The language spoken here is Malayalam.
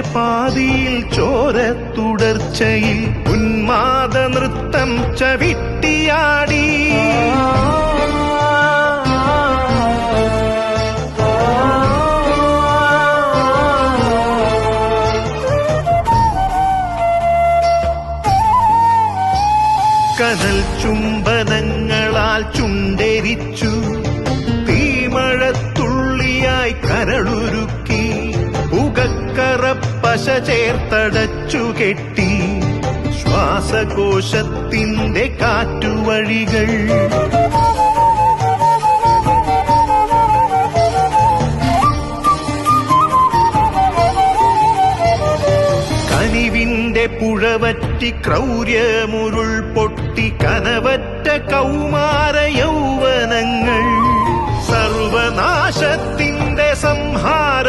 പാതിയിൽ ചോര തുടർച്ചയിൽ ഉന്മാദ നൃത്തം ചവിട്ടിയാടി. കനൽ ചുംബനങ്ങളാൽ ചുണ്ടരിച്ചു. തീമഴത്തുള്ളിയായി കരളുരുക്കി ഉകക്കറപ്പശ ചേർത്തടച്ചു കെട്ടി ശ്വാസകോശത്തിന്റെ കാറ്റുവഴികൾ. കനിവിന്റെ പുഴവറ്റി ക്രൗര്യമുരുൾ പൊട്ടി കനവറ്റ കൗമാര യൗവനങ്ങൾ. സർവനാശത്തിന്റെ സംഹാര